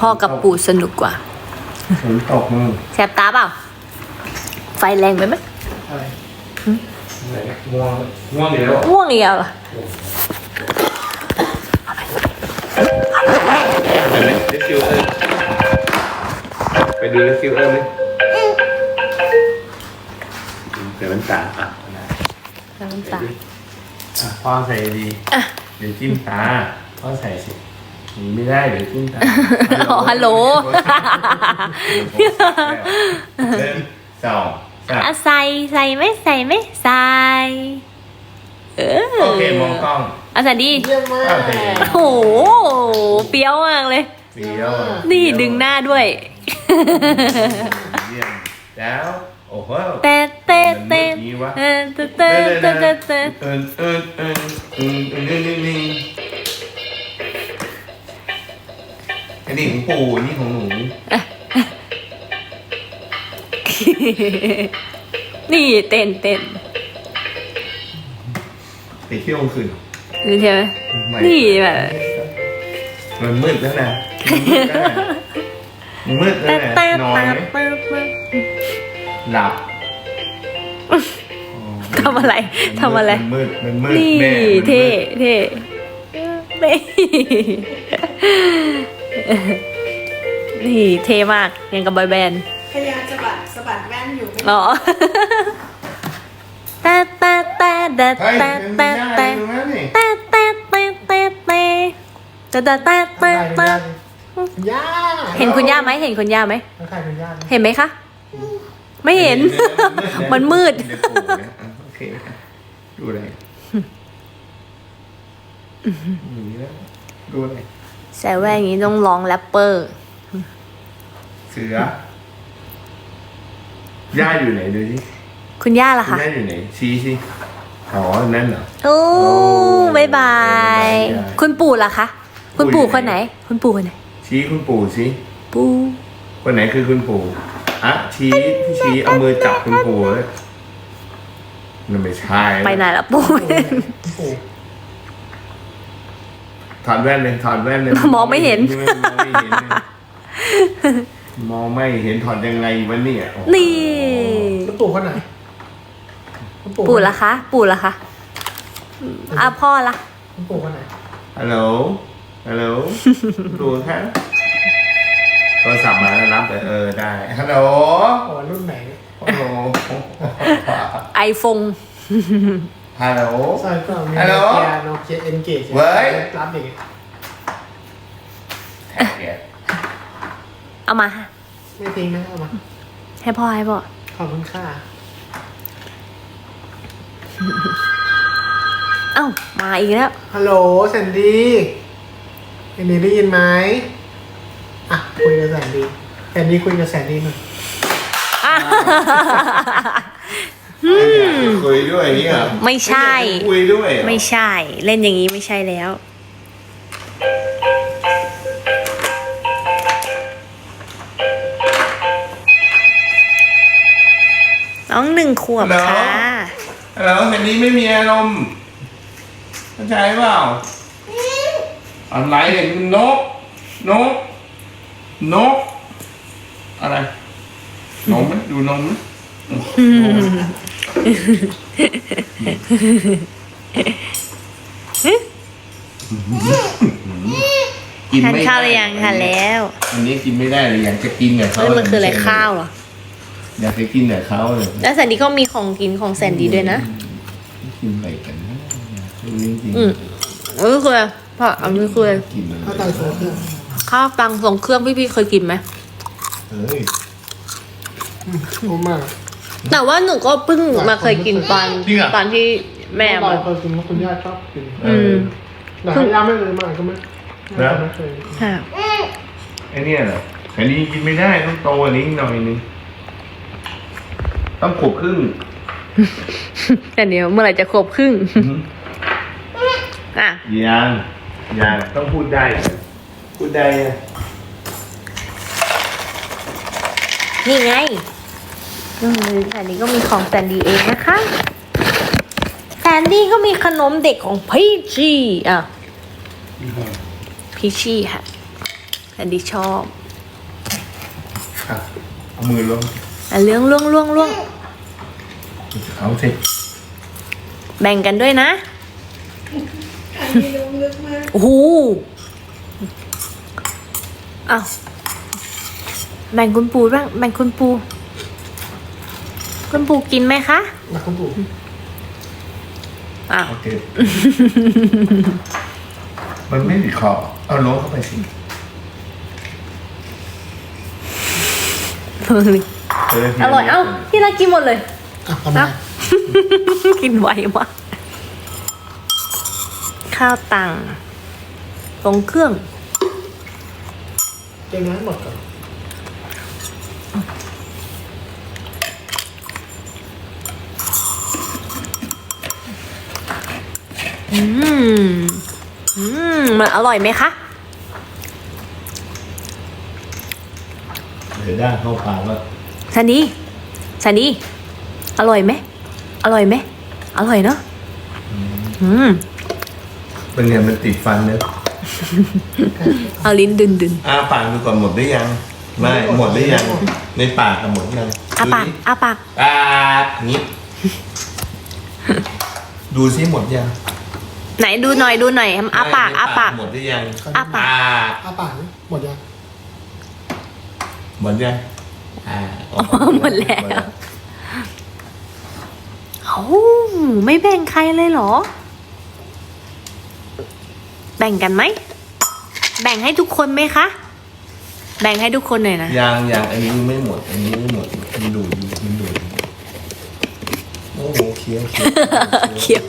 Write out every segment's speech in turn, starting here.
พ่อกับปู่สนุกกว่าฝนตกมึงแสบตาเปล่า ไฟแรงไปไหมอะไรไหนง่วงง่วงอีกแล้วง่วงอีกแล้วเหรอไปเลยเลคิวเออไปดูเลคิวเออไหมเดี๋ยวมันตาอะน้ำตาอะพ่อใส่ดีอะเดี๋ยวจิ้มตาพ่อใส่สิหนี ไม่ได้เดี๋ยวจิ้มตาอ๋อฮัลโหลหนึ่งสองสามอะใส่ใส่ไหมใส่ไหมใส่เออโอเคมองกล้องอะใส่ดี เยี่ยมมากโอเคโอ้โหเปรี้ยวมากเลย เดียวอะนี่ดึงหน้าด้วย เยี่ยมแล้วโอ้โหเต้เต้เต้มันมืดงี้วะเออเต้เต้เต้เต้เต้เอินเอินเอินเอินเอินเอินเอินเอินอั นนี้ของปู่อันนี่ของหนูนี่เต้นเต้นไปเที่ยวกลางคืนนี่ใช่ไหมไม่นี่แบบมันมืดแล้วนะมันมืดแล้วเต้นะเต้นอนไหมเต้เต้หลับทำอะไรทำอะไร มันมืดมันมืดนี่แม่มันมืด เท่เท่นี่ นี่เท่มากยังกับบอยแบนด์พยายามจะบัดสะบัดแว่นอยู่ไม่อ๋อตาตาตาตาเฮ้ยตาเป็นตาย่าตาอยู่นะนี่ตาตาตาตาตาตาตาตาตาตาย่าเห็นคุณย่าไหมเห็นคุณย่าไหมแล้วใครเป็นย่านะเห็นไหมคะ ไม่เห็น มันมืดเดี๋ยวปู่นะอะโอเคดูอะไรหนีแล้วดูอะไร ใส่แว่นอย่างนี้ต้องร้องแรปเปอร์ เสือย่าอยู่ไหนดูสิคุณย่าล่ะคุณคะย่าอยู่ไหนชี้สิอ๋อนั่นเหรอ โอ้โอ้บายบาย บ๊ายบายคุณปู่ล่ะคะ คุณปู่ปู่อยู่คนไหน คุณปู่คนไหน ชี้คุณปู่สิปู่คนไหนคือคุณปู่อะชี้ที่ชี้เอามือจับคุณปู่เลยนั่นไม่ใช่ไปไหนละปู่ โอ้ ถอดแว่นเลยถอดแว่นเลยมองไม่เห็น มองไม่เห็นเลยมองไม่เห็นถอดยังไงวะเนี่ยโอ้โหนี่ แล้วปู่คนไหนคุณปู่ล่ะคะ ปู่ล่ะคะอะพ่อล่ะคุณปู่คนไหนฮัลโหลฮัลโหลดูครับโทรศัพท์มาแล้วรับเลยเออได้ฮัลโหลอ๋อรุ่นไหนเนี่ยโอ้โหไอโฟน ฮัลโหลใช่ก็มีฮัลโหลโนเกียโนเกียเอ็นเกจเว้ย รับเด็กเอามาไม่ทิ้งนะเอามาให้พ่อให้พ่อขอบคุณค่ะเอ้ามาอีกแล้ว ฮัลโหลแซนดี้แซนดี้ได้ยินไหมอะคุยกับแซนดี้แซนดี้คุยกับแซนดี้หน่อย คุยด้วยนี่เหรอไม่ใช่ คุยด้วยเหรอไม่ใช่ เล่นอย่างนี้ไม่ใช่แล้ว น้องหนึ่งขวบค่ะฮัลโหลแซนดี้ไม่มีอารมณ์เข้าใจเปล่าอะไรเนี่ยนก นก นก อะไรนมไหมดูนมไหม กินทานไม่ข้าวหได้รือยังทานแล้วอันนี้กินไม่ได้เลยอยากจะกินกับเขาเฮ้ยมันคืออะไรม่ใช่ข้าวเหรอ อยากจะกินกับเขาเลยแล้วแซนดี้ก็มีของกินของแซนดี้ด้วยนะ กินอะไรกันนะดูจริงอืมเออคืออะไรพ่ออันนี้คืออะไรกินอะไรถ้าตังค์โซ่เครื่องข้าวตังทรงเครื่องพี่พี่ๆเคยกินไหมเฮ้ยคุ้มมาก แต่ว่าหนูก็เพิ่งมาเคยกินตอนจริงเหรอ ตอนที่แม่บอมายเคยกินแล้วคุณย่าชอบกินอืมแต่คุณย่าไม่เลยมากก็ไม่ไม่เคยค่ะ ไอ้เนี่ยเหรออันนี้กินไม่ได้ต้องโตกว่านี้หน่อยนึงต้องขวบครึ่งแต่เดี๋ยวเมื่อไหร่จะครบครึ่ง อะ ยังยังต้องพูดได้ก่อนพูดได้อะนี่ไง อืมแซนดี้ก็มีของแซนดี้เองนะคะแซนดี้ก็มีขนมเด็กของพีชีอะพีชีค่ะแซนดี้ชอบอะเอามือลงอะเลี้ยงล่วงล่วงล่วงเอาสิแบ่งกันด้วยนะอันนี้ลงลึกมากโอ้โหอ้าวแบ่งคุณปูบ้างแบ่งคุณปู คุณปูกินไหมคะมาคุณปู่อ้าวโอเคมันไม่ติดคอเอาล้วงเข้าไปสิจะได้ทีอร่อยเอ้าที่รักกินหมดเลยอะทำไมเอ้ากินไวมากข้าวตังตรงเครื่องเก็บน้ำหมดก่อน อืม อืม มันอร่อยไหมคะ เดี๋ยวด้านเข้าปากแล้วสันดีสันดี อร่อยไหม อร่อยไหม อร่อยเนาะ อืม เป็นไงมันติดฟันเนอะเอาลิ้นดึนดึนอ้าปากดูก่อนหมดได้ยัง ไม่หมดได้ยัง ในปากอะหมดยังอาปากดูดิอาปาก ปากอย่างนี้ ดูซิหมดยัง ไหนดูหน่อยดูหน่อยอาปากไม่ในอาปาก หมดได้ยังอ้าปาก อ้าปากนี่หมดยังหมดยังอ่าหมดแล้วเอ้าไม่แบ่งใครเลยเหรอ แบ่งกันไหม แบ่งให้ทุกคนไหมคะ แบ่งให้ทุกคนหน่อยนะ ยังยังอันนี้ไม่หมด อันนี้ไม่หมดมันดูดอยู่มันดูด โอ้โหเคี้ยวเคี้ยวเคี้ยว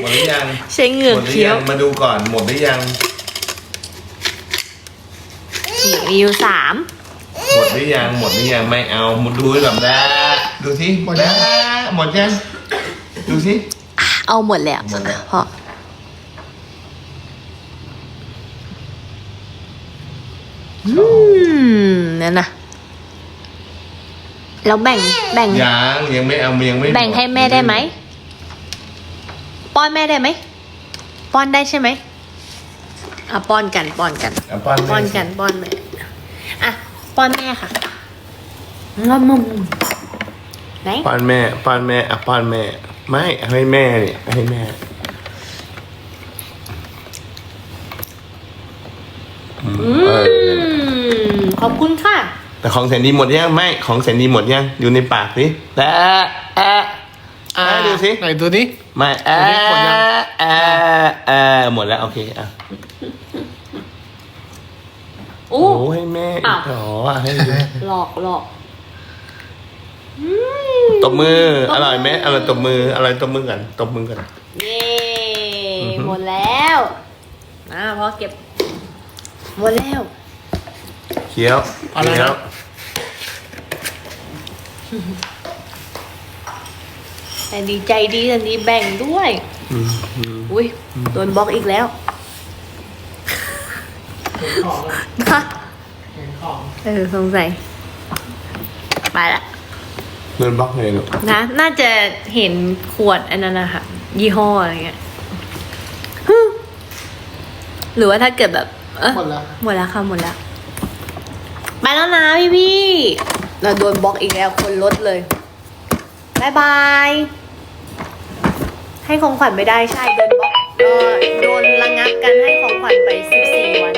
หมดหรือยังใช้เหงือกหมดหรืเคี้ยวยังมาดูก่อนหมดหรือยังนี่มีอยู่สามหมดหรือยังหมดหรือยังไม่เอาหมดดูแบบนั้นดูสิหมดแล้วหมดยังดูสิเอาหมดแล้วพออืมนั่นนะ แล้วแบ่งแบ่ง ยังยังไม่เอายังไม่แบ่งให้แม่ได้ไหม ป้อนแม่ได้ไหม ป้อนได้ใช่ไหมอะป้อนกันป้อนกัน เอาป้อนป้อนแม่กันป้อนแม่อะป้อนแม่ค่ะงอมมุมไหนป้อนแม่ป้อนแม่อะป้อนแม่ ไม่เอาให้แม่เนี่ยเอาให้แม่อืมอืเออมขอบคุณค่ะ แต่ของแสนดีหมดยังไม่ของแสนดีหมดยังอยู่ในปากสิแต่แอะแอะดูสิไหนดูดิไม่แอะดูดิหมดยังแอะแอะหมดแล้วโอเคอะโอ้โอ้ให้แม่อ้าวอ๋อให้ดูหลอกหลอกอืมตบมือตบมืออร่อยไหมอร่อยตบมืออร่อยตบมือกันตบมือกันเย้อือฮึหมดแล้วอะพอเก็บหมดแล้ว เคี้ยวอะไรนะ เคี้ยวแต่ดีใจดีแต่นี้แบ่งด้วยอืมอืมอุ้ยโดนบล็อกอีกแล้วเห็นของอะนะเห็นของเออสงสัยไปละเงินบล็อกเลยลูกนะ น่าจะเห็นขวดอันนั้นนะคะยี่ห้ออะไรเงี้ยฮึ่มหรือว่าถ้าเกิดแบบ เออหมดแล้ว หมดแล้วค่ะหมดแล้วไป แล้วนะพี่พี่เราโดนบล็อกอีกแล้วคนลดเลยบายบาย ให้ของขวัญไม่ได้ใช่โดนบล็อกเออโดนระงับการให้ของขวัญไป 14 วัน